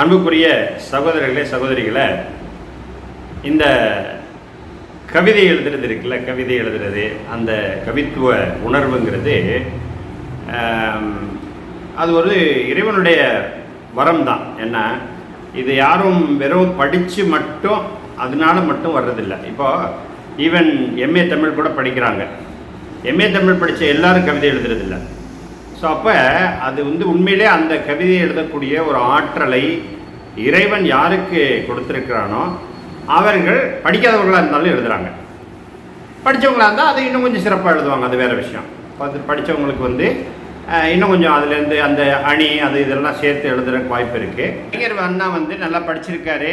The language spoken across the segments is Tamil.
அன்புக்குரிய சகோதரர்களே சகோதரிகளை இந்த கவிதை எழுதுறது இருக்குல்ல கவிதை எழுதுறது அந்த கவித்துவ உணர்வுங்கிறது அது ஒரு இறைவனுடைய வரம் தான் என்ன? இது யாரும் வெறும் படித்து மட்டும் அதனால மட்டும் வர்றதில்லை. இப்போ ஈவன் எம்ஏ தமிழ் கூட படிக்கிறாங்க. எம்ஏ தமிழ் படித்த எல்லாரும் கவிதை எழுதுறதில்லை. ஸோ அப்போ அது வந்து உண்மையிலே அந்த கவிதை எழுதக்கூடிய ஒரு ஆற்றலை இறைவன் யாருக்கு கொடுத்துருக்கிறானோ அவர்கள் படிக்காதவர்களாக இருந்தாலும் எழுதுகிறாங்க படித்தவங்களாக இருந்தால் அது இன்னும் கொஞ்சம் சிறப்பாக எழுதுவாங்க அது வேறு விஷயம். அது படித்தவங்களுக்கு வந்து இன்னும் கொஞ்சம் அதுலேருந்து அந்த அணி அது இதெல்லாம் சேர்த்து எழுதுறதுக்கு வாய்ப்பு இருக்குது கலைஞர் அண்ணா வந்து நல்லா படிச்சிருக்காரு.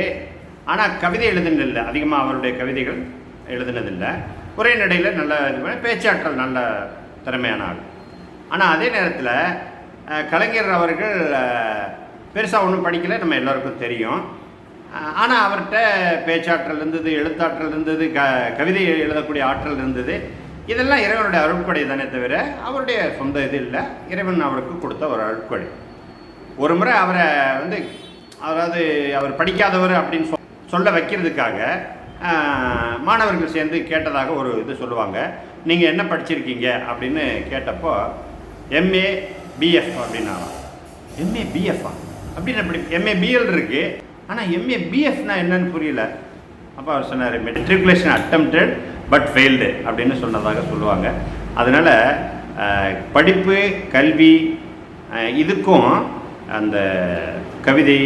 ஆனால் கவிதை எழுதுனதில்லை. அதிகமாக அவருடைய கவிதைகள் எழுதுனதில்லை. ஒரே நடையில் நல்ல பேச்சாற்றல் நல்ல திறமையான ஆள். ஆனால் அதே நேரத்தில் கலைஞர் அவர்கள் பெருசாக ஒன்றும் படிக்கலை நம்ம எல்லோருக்கும் தெரியும். ஆனால் அவர்கிட்ட பேச்சாற்றல் இருந்தது எழுத்தாற்றல் இருந்தது க கவிதை எழுதக்கூடிய ஆற்றல் இருந்தது. இதெல்லாம் இறைவனுடைய அருட்கொடை தானே தவிர அவருடைய சொந்த இது இல்லை. இறைவன் அவருக்கு கொடுத்த ஒரு அருட்கொடை. ஒரு முறை அவரை வந்து அதாவது அவர் படிக்காதவர் அப்படின்னு சொ- சொல்ல வைக்கிறதுக்காக மாணவர்கள் சேர்ந்து கேட்டதாக ஒரு இது சொல்லுவாங்க. நீங்கள் என்ன படிச்சிருக்கீங்க? அப்படின்னு கேட்டப்போ எம்ஏ பிஎஃப் அப்படின்னா எம்ஏ பிஎஃபா அப்படின்னு அப்படி எம்ஏ பிஎல் இருக்குது ஆனால் எம்ஏ பிஎஃப்னா என்னன்னு புரியல. அப்போ அவர் சொன்னார் மெட்ரிகுலேஷன் அட்டம்ப்டட் பட் ஃபெயில்டு அப்படின்னு சொன்னதாக சொல்லுவாங்க. அதனால் படிப்பு கல்வி இதுக்கும் அந்த கவிதை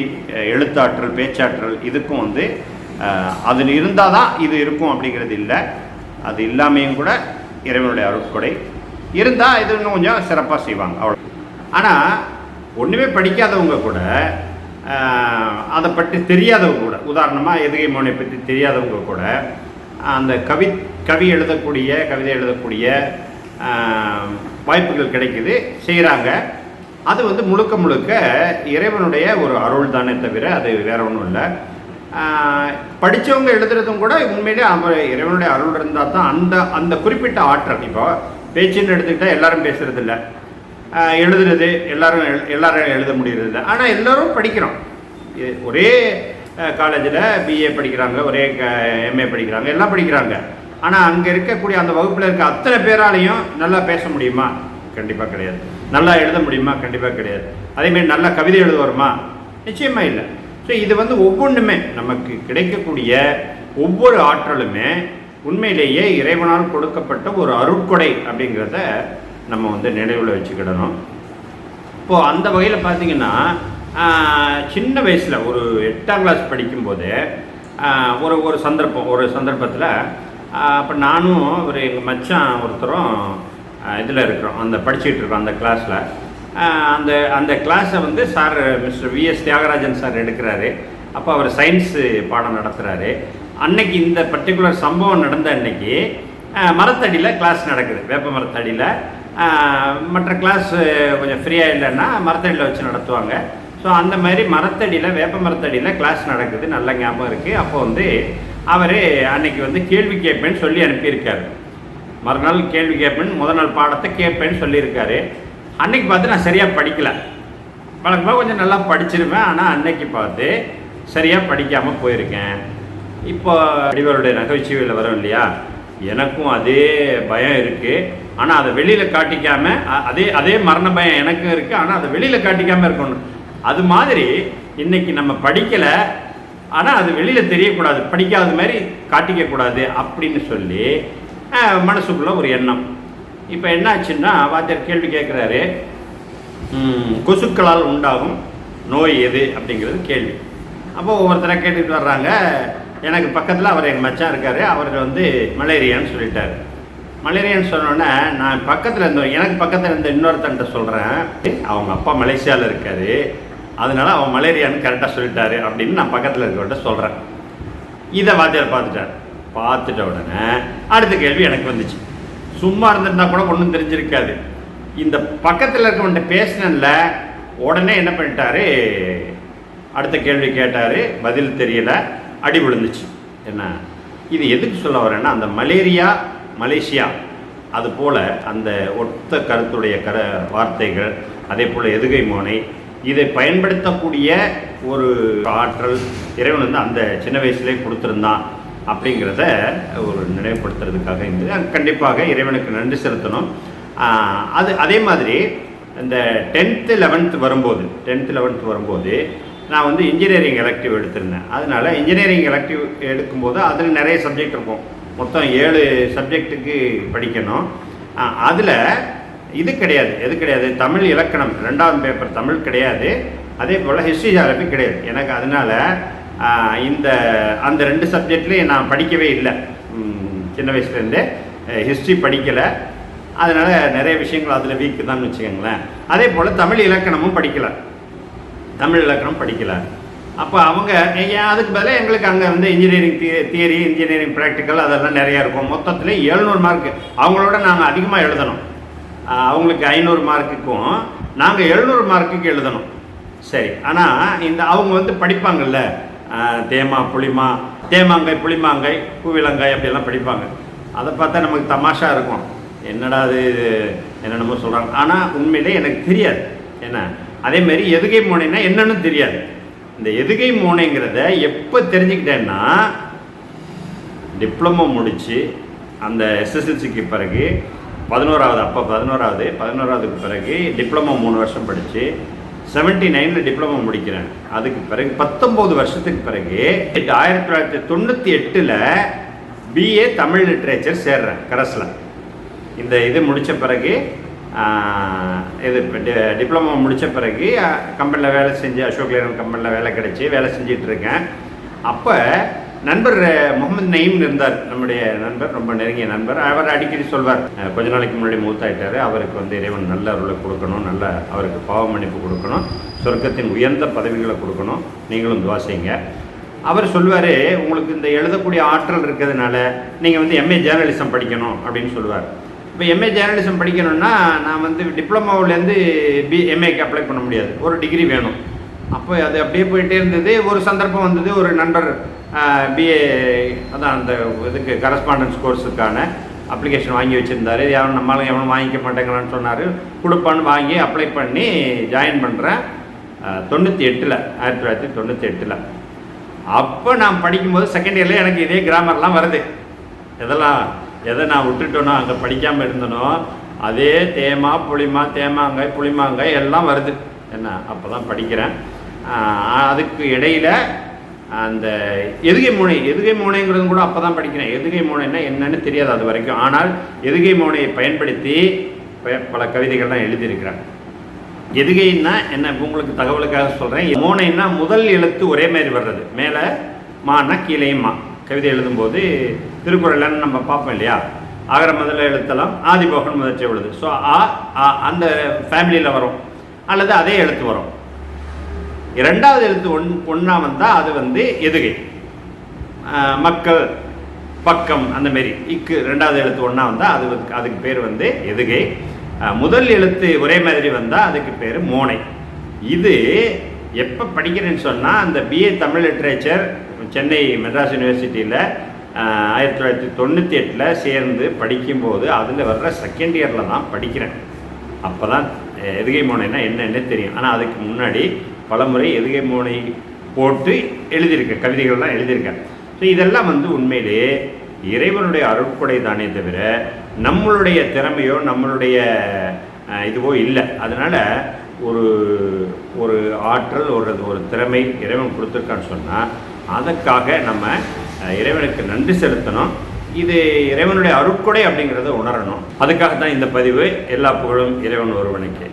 எழுத்தாற்றல் பேச்சாற்றல் இதுக்கும் வந்து அதில் இருந்தால் தான் இது இருக்கும் அப்படிங்கிறது இல்லை. அது இல்லாமையும் கூட இறைவனுடைய அருட்கொடை இருந்தால் இது இன்னும் கொஞ்சம் சிறப்பாக செய்வாங்க. அவ்வளோ ஆனால் ஒன்றுமே படிக்காதவங்க கூட அதை பற்றி தெரியாதவங்க கூட உதாரணமாக எதுகை மோனை பற்றி தெரியாதவங்க கூட அந்த கவி கவி எழுதக்கூடிய கவிதை எழுதக்கூடிய வாய்ப்புகள் கிடைக்குது செய்கிறாங்க அது வந்து முழுக்க முழுக்க இறைவனுடைய ஒரு அருள் தானே தவிர அது வேற ஒன்றும் இல்லை. படித்தவங்க எழுதுறதும் கூட உண்மையிலே அவ இறைவனுடைய அருள் இருந்தால் தான் அந்த அந்த குறிப்பிட்ட ஆற்றல். இப்போ பேச்சுன்னு எடுத்துக்கிட்டால் எல்லாரும் பேசுறதில்ல. எழுதுறது எல்லாரும் எழு- எல்லாரும் எழுத முடியறதில்ல. ஆனால் எல்லோரும் படிக்கிறோம். ஒரே காலேஜில் பிஏ படிக்கிறாங்க ஒரே எம்ஏ படிக்கிறாங்க எல்லாம் படிக்கிறாங்க. ஆனால் அங்கே இருக்கக்கூடிய அந்த வகுப்பில் இருக்க அத்தனை பேராலையும் நல்லா பேச முடியுமா? கண்டிப்பாக கிடையாது. நல்லா எழுத முடியுமா? கண்டிப்பாக கிடையாது. அதேமாரி நல்லா கவிதை எழுத வருமா நிச்சயமாக இல்லை. ஸோ இது வந்து ஒவ்வொன்றுமே நமக்கு கிடைக்கக்கூடிய ஒவ்வொரு ஆற்றலுமே உண்மையிலேயே இறைவனால் கொடுக்கப்பட்ட ஒரு அருட்கொடை அப்படிங்கிறத நம்ம வந்து நினைவில் வச்சுக்கிடணும். இப்போது அந்த வகையில் பார்த்தீங்கன்னா சின்ன வயசில் ஒரு எட்டாம் கிளாஸ் படிக்கும்போது ஒரு ஒரு சந்தர்ப்பம் ஒரு சந்தர்ப்பத்தில் அப்போ நானும் ஒரு எங்கள் மச்சான் ஒருத்தரும் இதில் இருக்கிறோம் அந்த படிச்சுட்டு இருக்கோம் அந்த கிளாஸில் அந்த அந்த கிளாஸை வந்து sir mister V S Thiagarajan sir எடுக்கிறாரு. அப்போ அவர் சயின்ஸு பாடம் நடத்துகிறாரு அன்னைக்கு இந்த பர்டிகுலர் சம்பவம் நடந்த அன்னைக்கு மரத்தடியில் கிளாஸ் நடக்குது. வேப்ப மரத்தடியில். மற்ற கிளாஸ் கொஞ்சம் ஃப்ரீயாக இல்லைன்னா மரத்தடியில் வச்சு நடத்துவாங்க. ஸோ அந்த மாதிரி மரத்தடியில் வேப்ப மரத்தடியில் கிளாஸ் நடக்குது. நல்ல ஞாபகம் இருக்குது அப்போ வந்து அவர் அன்னைக்கு வந்து கேள்வி கேட்பேன்னு சொல்லி அனுப்பியிருக்காரு. மறுநாள் கேள்வி கேட்பேன் முதல் நாள் பாடத்தை கேட்பேன்னு சொல்லியிருக்காரு. அன்னைக்கு பார்த்து நான் சரியாக படிக்கல. வழக்கமாக கொஞ்சம் நல்லா படிச்சிருவேன். ஆனால் அன்னைக்கு பார்த்து சரியாக படிக்காமல் போயிருக்கேன். இப்போ அடிவருடைய நகைச்சுவையில் வரும் இல்லையா? எனக்கும் அதே பயம் இருக்குது ஆனால் அதை வெளியில் காட்டிக்காமல் அதே அதே மரண பயம் எனக்கும் இருக்குது ஆனால் அதை வெளியில் காட்டிக்காமல் இருக்கணும். அது மாதிரி இன்னைக்கு நம்ம படிக்கலை. ஆனால் அது வெளியில் தெரியக்கூடாது. படிக்காத மாதிரி காட்டிக்கக்கூடாது அப்படின்னு சொல்லி மனசுக்குள்ள ஒரு எண்ணம். இப்போ என்னாச்சுன்னா வாத்தியார் கேள்வி கேட்குறாரு கொசுக்களால் உண்டாகும் நோய் எது அப்படிங்கிறது கேள்வி. அப்போ ஒவ்வொருத்தராக கேட்டுக்கிட்டு வர்றாங்க. எனக்கு பக்கத்தில் அவர் எங்கள் மச்சான் இருக்கார். அவர் வந்து மலேரியான்னு சொல்லிட்டார். மலேரியான்னு சொன்னோன்னே நான் பக்கத்தில் இருந்த எனக்கு பக்கத்தில் இருந்த இன்னொருத்தன்ட்ட சொல்கிறேன் அவங்க அப்பா மலேசியாவில் இருக்கார். அதனால் அவன் மலேரியான்னு கரெக்டாக சொல்லிட்டாரு அப்படின்னு நான் பக்கத்தில் இருக்கவன்ட்ட சொல்கிறேன் இதை வாத்தியார் பார்த்துட்டார். பார்த்துட்ட உடனே அடுத்த கேள்வி எனக்கு வந்துச்சு. சும்மா இருந்திருந்தா கூட ஒன்றும் தெரிஞ்சிருக்காது. இந்த பக்கத்தில் இருக்கவன்ட்ட பேசினல உடனே என்ன பண்ணிட்டாரு? அடுத்த கேள்வி கேட்டார். பதில் தெரியலை. அடி விழுந்துச்சு. என்ன? இது எதுக்கு சொல்ல வரேன்னா அந்த மலேரியா மலேசியா அது போல் அந்த ஒத்த கருத்துடைய கர வார்த்தைகள் அதே போல் எதுகை மோனை இதை பயன்படுத்தக்கூடிய ஒரு ஆற்றல் இறைவன் வந்து அந்த சின்ன வயசுலேயே கொடுத்துருந்தான் அப்படிங்கிறத ஒரு நினைவுபடுத்துறதுக்காக இருந்தது கண்டிப்பாக இறைவனுக்கு நன்றி செலுத்தணும். அது அதே மாதிரி இந்த டென்த்து லெவன்த்து வரும்போது டென்த்து லெவன்த்து வரும்போது நான் வந்து இன்ஜினியரிங் எலக்டிவ் எடுத்திருந்தேன். அதனால் இன்ஜினியரிங் எலக்டிவ் எடுக்கும்போது அதில் நிறைய சப்ஜெக்ட் இருக்கும். மொத்தம் ஏழு சப்ஜெக்ட்டுக்கு படிக்கணும். அதில் இது கிடையாது. எது கிடையாது? தமிழ் இலக்கணம். ரெண்டாவது பேப்பர் தமிழ் கிடையாது. அதே போல் ஹிஸ்ட்ரி ஜாகிரபி கிடையாது. எனக்கு அதனால இந்த அந்த ரெண்டு சப்ஜெக்ட்லேயும் நான் படிக்கவே இல்லை. சின்ன வயசுலேருந்தே ஹிஸ்ட்ரி படிக்கலை. அதனால் நிறைய விஷயங்கள் அதில் வீக்கு தான் வச்சுக்கோங்களேன். அதே போல் தமிழ் இலக்கணமும் படிக்கலை. தமிழ் இலக்கணம் படிக்கல அப்போ அவங்க ஏன் அதுக்கு பதிலாக எங்களுக்கு அங்கே வந்து இன்ஜினியரிங் தியரி இன்ஜினியரிங் ப்ராக்டிக்கல் அதெல்லாம் நிறையா இருக்கும். மொத்தத்தில் எழுநூறு மார்க்கு அவங்களோட நாங்கள் அதிகமாக எழுதணும். அவங்களுக்கு ஐநூறு மார்க்குக்கும் நாங்கள் எழுநூறு மார்க்குக்கு எழுதணும். சரி. ஆனால் இந்த அவங்க வந்து படிப்பாங்கல்ல? தேமா புளிமா தேமாங்காய் புளிமாங்காய் பூவிலங்காய் அப்படிலாம் படிப்பாங்க. அதை பார்த்தா நமக்கு தமாஷா இருக்கும். என்னடா அது இது என்னென்னமோ சொல்கிறாங்க ஆனால் உண்மையிலே எனக்கு தெரியாது. என்ன? அதேமாரி எதுகை மோனைனா என்னன்னு தெரியாது. இந்த எதுகை மோனைங்கிறத எப்போ தெரிஞ்சுக்கிட்டேன்னா டிப்ளமோ முடித்து அந்த எஸ்எஸ்எல்சிக்கு பிறகு பதினோராவது அப்போ பதினோராவது பதினோராவதுக்கு பிறகு டிப்ளமோ மூணு வருஷம் படித்து செவன்ட்டி நைனில் டிப்ளமோ முடிக்கிறேன். அதுக்கு பிறகு பத்தொம்போது வருஷத்துக்கு பிறகு ஆயிரத்தி தொள்ளாயிரத்தி தொண்ணூற்றி எட்டில் பிஏ தமிழ் லிட்ரேச்சர் சேர்றேன் கரஸில். இந்த இது முடித்த பிறகு இது இப்போ டி டிப்ளமோ முடித்த பிறகு கம்பெனியில் வேலை செஞ்சு அசோக் லேலன் கம்பெனியில் வேலை கிடைச்சி வேலை செஞ்சிட்ருக்கேன் அப்போ நண்பர் முகமது நயீம் இருந்தார் நம்முடைய நண்பர் ரொம்ப நெருங்கிய நண்பர். அவர் அடிக்கடி சொல்வார் கொஞ்ச நாளைக்கு முன்னாடி மூத்தாயிட்டார். அவருக்கு வந்து இறைவன் நல்ல அருளை கொடுக்கணும் நல்ல அவருக்கு பாவ மன்னிப்பு கொடுக்கணும் சொர்க்கத்தின் உயர்ந்த பதவிகளை கொடுக்கணும். நீங்களும் துவாசிங்க அவர் சொல்லுவார் உங்களுக்கு இந்த எழுதக்கூடிய ஆற்றல் இருக்கிறதுனால நீங்கள் வந்து எம்ஏ ஜேர்னலிசம் படிக்கணும் அப்படின்னு சொல்லுவார் இப்போ எம்ஏ ஜேர்னலிசம் படிக்கணும்னா நான் வந்து டிப்ளமாவிலேருந்து பி எம்ஏக்கு அப்ளை பண்ண முடியாது. ஒரு டிகிரி வேணும். அப்போ அது அப்படியே போயிட்டே இருந்தது. ஒரு சந்தர்ப்பம் வந்தது. ஒரு நண்பர் பிஏ அதான் அந்த இதுக்கு கரஸ்பாண்டன்ஸ் கோர்ஸுக்கான அப்ளிகேஷன் வாங்கி வச்சுருந்தாரு. யாரும் நம்மளால எவனும் வாங்கிக்க மாட்டேங்கிறான்னு சொன்னார். கொடுப்பான்னு வாங்கி அப்ளை பண்ணி ஜாயின் பண்ணுறேன் தொண்ணூற்றி எட்டில் ஆயிரத்தி தொள்ளாயிரத்தி தொண்ணூற்றி எட்டில். அப்போ நான் படிக்கும்போது செகண்ட் இயரில் எனக்கு இதே கிராமர்லாம் வருது. இதெல்லாம் எதை நான் விட்டுட்டேனோ அங்கே படிக்காமல் இருந்தனோ அதே தேமா புளிமா தேமாங்காய் புளிமாங்காய் எல்லாம் வருது. என்ன? அப்போ தான் படிக்கிறேன் அதுக்கு இடையில் அந்த எதுகை மூனை எதுகை மூனைங்கிறது கூட அப்போ தான் படிக்கிறேன். எதுகை மூனைன்னா என்னன்னு தெரியாது அது வரைக்கும். ஆனால் எதுகை மூனையை பயன்படுத்தி ப- பல கவிதைகள்லாம் எழுதியிருக்கிறேன். எதுகைன்னா என்ன? உங்களுக்கு தகவலுக்காக சொல்கிறேன் மூனைன்னா முதல் எழுத்து ஒரே மாதிரி வர்றது. மேலே மானா கீழேயும் மா. கவிதை எழுதும்போது திருக்குறள்லன்னு நம்ம பார்ப்போம் இல்லையா? ஆகர முதல்ல எழுத்தெல்லாம் ஆதிபோகன் முதற்சி எழுது ஸோ ஆ ஆ அந்த ஃபேமிலியில் வரும். அல்லது அதே எழுத்து வரும். இரண்டாவது எழுத்து ஒன் ஒன்றா வந்தால் அது வந்து எதுகை. மக்கள் பக்கம் அந்தமாரி இக்கு ரெண்டாவது எழுத்து ஒன்றா வந்தால் அது அதுக்கு பேர் வந்து எதுகை. முதல் எழுத்து ஒரே மாதிரி வந்தால் அதுக்கு பேர் மோனை. இது எப்போ படிக்கிறேன்னு சொன்னால் அந்த பிஏ தமிழ் லிட்ரேச்சர் சென்னை மெட்ராஸ் யூனிவர்சிட்டியில் ஆயிரத்தி தொள்ளாயிரத்தி தொண்ணூற்றி எட்டில் சேர்ந்து படிக்கும்போது அதில் வர்ற செகண்ட் இயரில் தான் படிக்கிறேன். அப்போ தான் எதுகை மோனைனா என்னன்னு தெரியும். ஆனால் அதுக்கு முன்னாடி பலமுறை எதுகை மோனை போட்டு எழுதியிருக்கேன். கவிதைகள்லாம் எழுதியிருக்கேன். ஸோ இதெல்லாம் வந்து உண்மையிலேயே இறைவனுடைய அருட்கொடை தானே தவிர நம்மளுடைய திறமையோ நம்மளுடைய இதுவோ இல்லை. அதனால் ஒரு ஒரு ஆற்றல் ஒரு ஒரு திறமை இறைவன் கொடுத்துருக்கான்னு சொன்னால் அதற்காக நம்ம இறைவனுக்கு நன்றி செலுத்தணும். இது இறைவனுடைய அருட்கொடை அப்படிங்கிறத உணரணும். அதுக்காக தான் இந்த பதிவு. எல்லா புகழும் இறைவன் ஒருவனுக்கு.